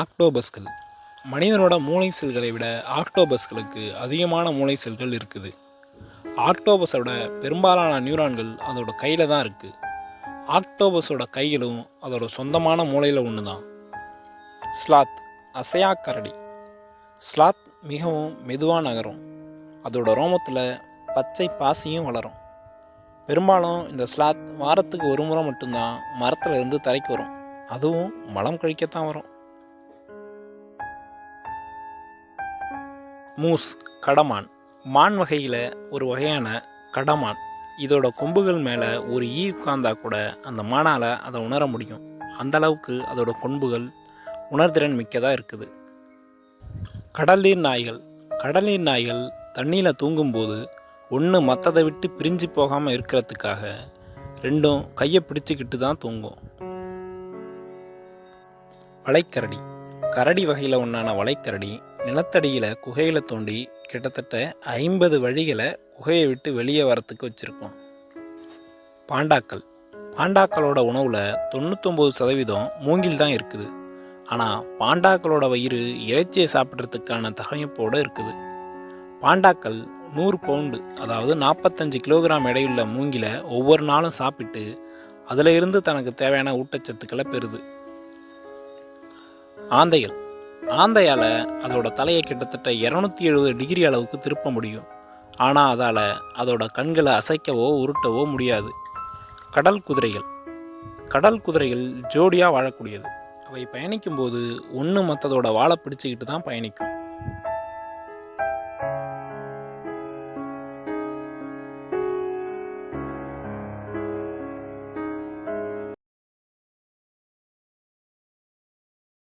ஆக்டோபஸ்கள். மனிதனோட மூளை செல்களை விட ஆக்டோபஸ்களுக்கு அதிகமான மூளை செல்கள் இருக்குது. ஆக்டோபஸோட பெரும்பாலான நியூரான்கள் அதோட கையில் தான் இருக்குது ஆக்டோபஸோட கைகளும் அதோட சொந்தமான மூளையில் ஒன்று தான் ஸ்லாத் அசையா கரடி. ஸ்லாத் மிகவும் மெதுவாக நகரும். அதோட ரோமத்தில் பச்சை பாசியும் வளரும். பெரும்பாலும் இந்த ஸ்லாத் வாரத்துக்கு ஒரு முறை மட்டும்தான் மரத்தில் இருந்து தரைக்கு வரும். அதுவும் மலம் கழிக்கத்தான் வரும். மூஸ் கடமான். மான் வகையில் ஒரு வகையான கடமான். இதோட கொம்புகள் மேலே ஒரு ஈ உட்கார்ந்தா கூட அந்த மானால் அதை உணர முடியும். அந்த அளவுக்கு அதோட கொம்புகள் உணர்திறன் மிக்கதாக இருக்குது. கடல்நீர் நாய்கள். கடல்நீர் நாய்கள் தண்ணியில் தூங்கும்போது ஒன்று மற்றதை விட்டு பிரிஞ்சு போகாமல் இருக்கிறதுக்காக ரெண்டும் கையை பிடிச்சிக்கிட்டு தான் தூங்கும். வளைக்கரடி. கரடி வகையில் ஒன்றான வளைக்கரடி நிலத்தடியில் குகையில் தோண்டி கிட்டத்தட்ட ஐம்பது வழிகளை குகையை விட்டு வெளியே வரத்துக்கு வச்சுருக்கோம். பாண்டாக்கள். பாண்டாக்களோட உணவில் தொண்ணூத்தொம்பது சதவீதம் மூங்கில் தான் இருக்குது. ஆனால் பாண்டாக்களோட வயிறு இறைச்சியை சாப்பிட்றதுக்கான தகமைப்போடு இருக்குது. பாண்டாக்கள் நூறு பவுண்டு அதாவது நாற்பத்தஞ்சு கிலோகிராம் எடையுள்ள மூங்கில ஒவ்வொரு நாளும் சாப்பிட்டு அதில் இருந்து தனக்கு தேவையான ஊட்டச்சத்துக்களை பெறுது. ஆந்தைகள். ஆந்தையால் அதோட தலையை கிட்டத்தட்ட இரநூத்தி எழுபது டிகிரி அளவுக்கு திருப்ப முடியும். ஆனால் அதால் அதோட கண்களை அசைக்கவோ உருட்டவோ முடியாது. கடல் குதிரைகள். கடல் குதிரைகள் ஜோடியாக வாழக்கூடியது. அவை பயணிக்கும்போது ஒன்று மற்றதோட வாழை பிடிச்சிக்கிட்டு தான் பயணிக்கும்.